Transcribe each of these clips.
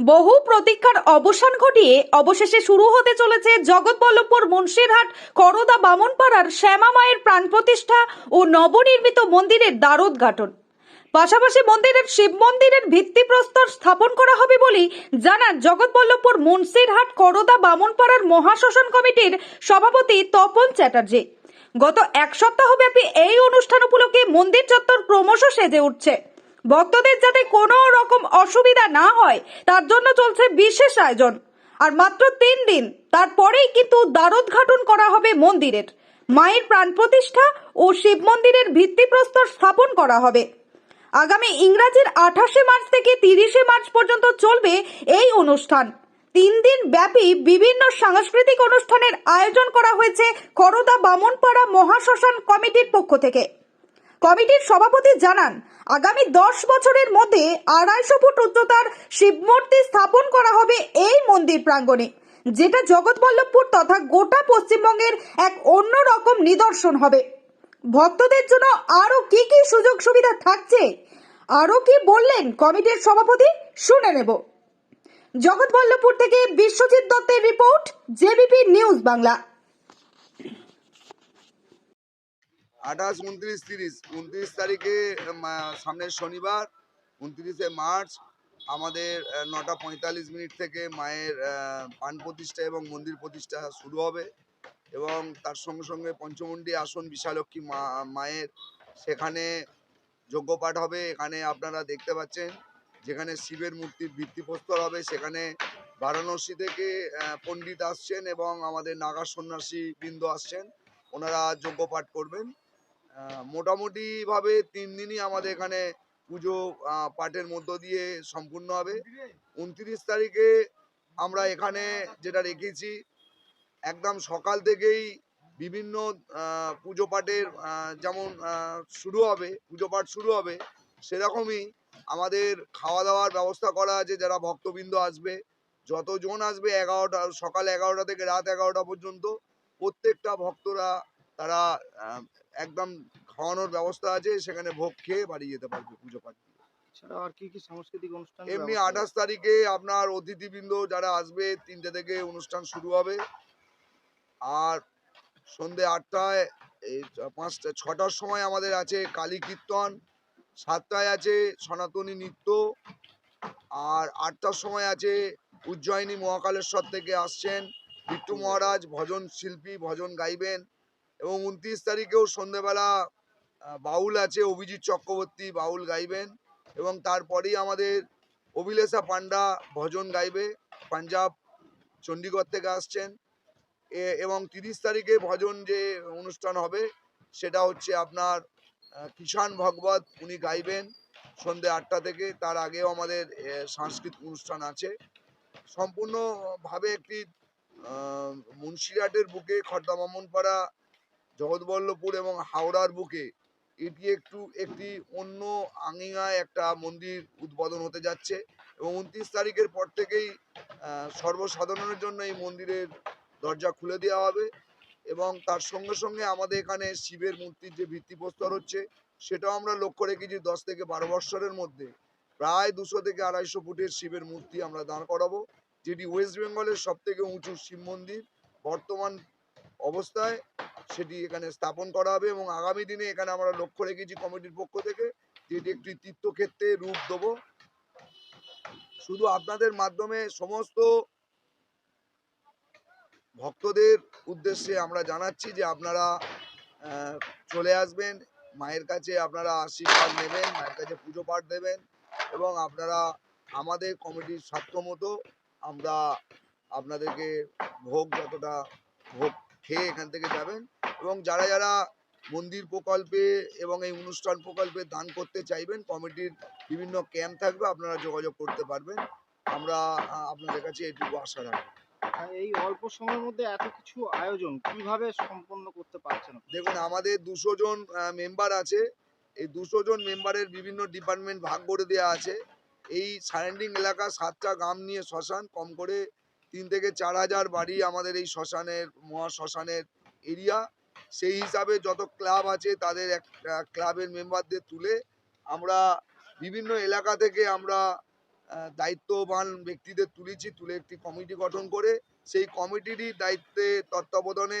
বহু প্রতীক্ষার অবসান ঘটিয়ে অবশেষে শুরু হতে চলেছে জগৎবল্লভপুর মুন্সিরহাট, করদা বামনপাড়ার শ্যামা মায়ের প্রাণ প্রতিষ্ঠা ও নবনির্মিত মন্দিরের দ্বারোদ্ঘাটন। পাশাপাশি মন্দিরের শিব মন্দিরের ভিত্তিপ্রস্তর স্থাপন করা হবে বলেই জানান জগৎবল্লভপুর মুন্সিরহাট, করদা বামনপাড়ার মহাশ্মশান কমিটির সভাপতি তপন চ্যাটার্জি। গত এক সপ্তাহব্যাপী এই অনুষ্ঠান উপলক্ষে মন্দির চত্বর ক্রমশ সেজে উঠছে। ভক্তদের যাতে কোনো রকম অসুবিধা না হয়, তার জন্য চলছে বিশেষ আয়োজন। আর মাত্র তিন দিন, তারপরেই কিন্তু দ্বারোদ্ঘাটন করা হবে মন্দিরের। মায়ের প্রাণ প্রতিষ্ঠা ও শিব মন্দিরের ভিত্তিপ্রস্তর স্থাপন করা হবে। আগামী ইংরাজির আঠাশে মার্চ থেকে তিরিশে মার্চ পর্যন্ত চলবে এই অনুষ্ঠান। তিন দিন ব্যাপী বিভিন্ন সাংস্কৃতিক অনুষ্ঠানের আয়োজন করা হয়েছে করদা বামনপাড়া মহাশ্মশান কমিটির পক্ষ থেকে। কমিটির সভাপতি জানান, আগামী দশ বছরের মধ্যে আড়াইশো ফুট উচ্চতার শিবমূর্তি স্থাপন করা হবে এই মন্দির প্রাঙ্গণে, যেটা জগৎবল্লভপুর তথা গোটা পশ্চিমবঙ্গের এক অন্যরকম নিদর্শন হবে। ভক্তদের জন্য আরও কি কি সুযোগ সুবিধা থাকছে আরও কি বললেন কমিটির সভাপতি শুনে নেব। জগৎবল্লভপুর থেকে বিশ্বজিৎ দত্তের রিপোর্ট, জেবিপি নিউজ বাংলা। আঠাশ, উনত্রিশ, তিরিশ। উনত্রিশ তারিখে সামনের শনিবার, উনত্রিশে মার্চ, আমাদের নটা পঁয়তাল্লিশ মিনিট থেকে মায়ের পান প্রতিষ্ঠা এবং মন্দির প্রতিষ্ঠা শুরু হবে এবং তার সঙ্গে সঙ্গে পঞ্চমুণ্ডী আসন বিশালক্ষী মা, মায়ের সেখানে যজ্ঞপাঠ হবে। এখানে আপনারা দেখতে পাচ্ছেন যেখানে শিবের মূর্তির ভিত্তিপ্রস্তর হবে। সেখানে বারাণসী থেকে পণ্ডিত আসছেন এবং আমাদের নাগা সন্ন্যাসী বৃন্দ আসছেন। ওনারা যজ্ঞপাঠ করবেন। মোটামুটিভাবে তিন দিনই আমাদের এখানে পুজো পাঠের মধ্য দিয়ে সম্পূর্ণ হবে। উনত্রিশ তারিখে আমরা এখানে যেটা রেখেছি, একদম সকাল থেকেই বিভিন্ন পুজো পাঠের যেমন শুরু হবে, পুজো পাঠ শুরু হবে, সেরকমই আমাদের খাওয়া দাওয়ার ব্যবস্থা করা আছে, যারা ভক্তবৃন্দ আসবে। যতজন আসবে এগারোটা, সকাল এগারোটা থেকে রাত এগারোটা পর্যন্ত প্রত্যেকটা ভক্তরা তারা একদম খাওয়ানোর ব্যবস্থা আছে সেখানে ভোগ খেয়ে বাড়ি যেতে পারবে পুজো পাঠ আর কি কি সাংস্কৃতিক অনুষ্ঠান এমনি আঠাশ তারিখে আপনার অতিথিবৃন্দ যারা আসবে তিনটে থেকে অনুষ্ঠান শুরু হবে। আর সন্ধে আটটায় এই পাঁচটা ছটার সময় আমাদের আছে কালী কীর্তন সাতটায় আছে সনাতনী নৃত্য আর আটটার সময় আছে উজ্জয়িনী মহাকালেশ্বর থেকে আসছেন। বিট্টু মহারাজ ভজন শিল্পী ভজন গাইবেন। এবং উনত্রিশ তারিখেও সন্ধেবেলা বাউল আছে অভিজিৎ চক্রবর্তী বাউল গাইবেন এবং তারপরেই আমাদের অভিলেষা পান্ডা ভজন গাইবে পাঞ্জাব চণ্ডীগড় থেকে আসছেন। এবং তিরিশ তারিখে ভজন যে অনুষ্ঠান হবে সেটা হচ্ছে আপনার কিষাণ ভগবত উনি গাইবেন সন্ধে আটটা থেকে। তার আগেও আমাদের সাংস্কৃতিক অনুষ্ঠান আছে। সম্পূর্ণভাবে একটি আহ, মুন্সিরহাটের বুকে খর্দা মামনপাড়া জগৎবল্লভপুর এবং হাওড়ার বুকে এটি একটু, একটি অন্য আঙিনায় একটা মন্দির উদ্বোধন হতে যাচ্ছে এবং উনত্রিশ তারিখের পর থেকেই সর্বসাধারণের জন্য এই মন্দিরের দরজা খুলে দেওয়া হবে এবং তার সঙ্গে সঙ্গে আমাদের এখানে শিবের মূর্তির যে ভিত্তিপ্রস্তর হচ্ছে, সেটাও আমরা লক্ষ্য রেখেছি দশ থেকে বারো বৎসরের মধ্যে। প্রায় দুশো থেকে আড়াইশো ফুটের শিবের মূর্তি আমরা দাঁড় করাবো, যেটি ওয়েস্ট বেঙ্গলের সব থেকে উঁচু শিব মন্দির বর্তমান অবস্থায়। সেটি এখানে স্থাপন করা হবে এবং আগামী দিনে এখানে আমরা লক্ষ্য রেখেছি কমিটির পক্ষ থেকে যে এটি একটি তীর্থক্ষেত্রে রূপ দেবো। শুধু আপনাদের মাধ্যমে সমস্ত ভক্তদের উদ্দেশ্যে আমরা জানাচ্ছি যে আপনারা চলে আসবেন, মায়ের কাছে আপনারা আশীর্বাদ নেবেন, মায়ের কাছে পুজো পাঠ দেবেন এবং আপনারা আমাদের কমিটির স্বার্থ মতো আমরা আপনাদেরকে ভোগ যতটা ভোগ খেয়ে এখান থেকে যাবেন এবং যারা যারা মন্দির প্রকল্পে এবং এই অনুষ্ঠান প্রকল্পে দান করতে চাইবেন কমিটির বিভিন্ন ক্যাম্প থাকবে আপনারা যোগাযোগ করতে পারবেন। আমরা আপনাদের কাছে এটুকু আশা রাখি আর এই অল্প সময়ের মধ্যে এত কিছু আয়োজন কীভাবে সম্পন্ন করতে পারছেন? দেখুন আমাদের দুশো জন মেম্বার আছে। এই দুশো জন মেম্বারের বিভিন্ন ডিপার্টমেন্ট ভাগ করে দেওয়া আছে। এই সারাউন্ডিং এলাকা সাতটা গ্রাম নিয়ে শ্মশান কম করে তিন থেকে চার হাজার বাড়ি আমাদের এই শ্মশানের মহা শ্মশানের এরিয়া সেই হিসাবে যত ক্লাব আছে তাদের এক ক্লাবের মেম্বারদের তুলে আমরা বিভিন্ন এলাকা থেকে আমরা দায়িত্ববান ব্যক্তিদের তুলেছি তুলে একটি কমিটি গঠন করে। সেই কমিটিরই দায়িত্বে তত্ত্বাবধানে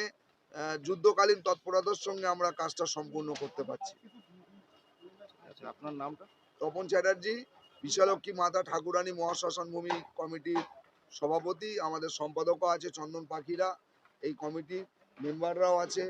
যুদ্ধকালীন তৎপরতার সঙ্গে আমরা কাজটা সম্পূর্ণ করতে পারছি। আচ্ছা আপনার নামটা? তপন চ্যাটার্জি বিশালক্ষী মাতা ঠাকুরানী মহাশ্মশান ভূমি কমিটির সভাপতি আমাদের সম্পাদকও আছে চন্দন পাখিরা এই কমিটির মেম্বাররাও আছে।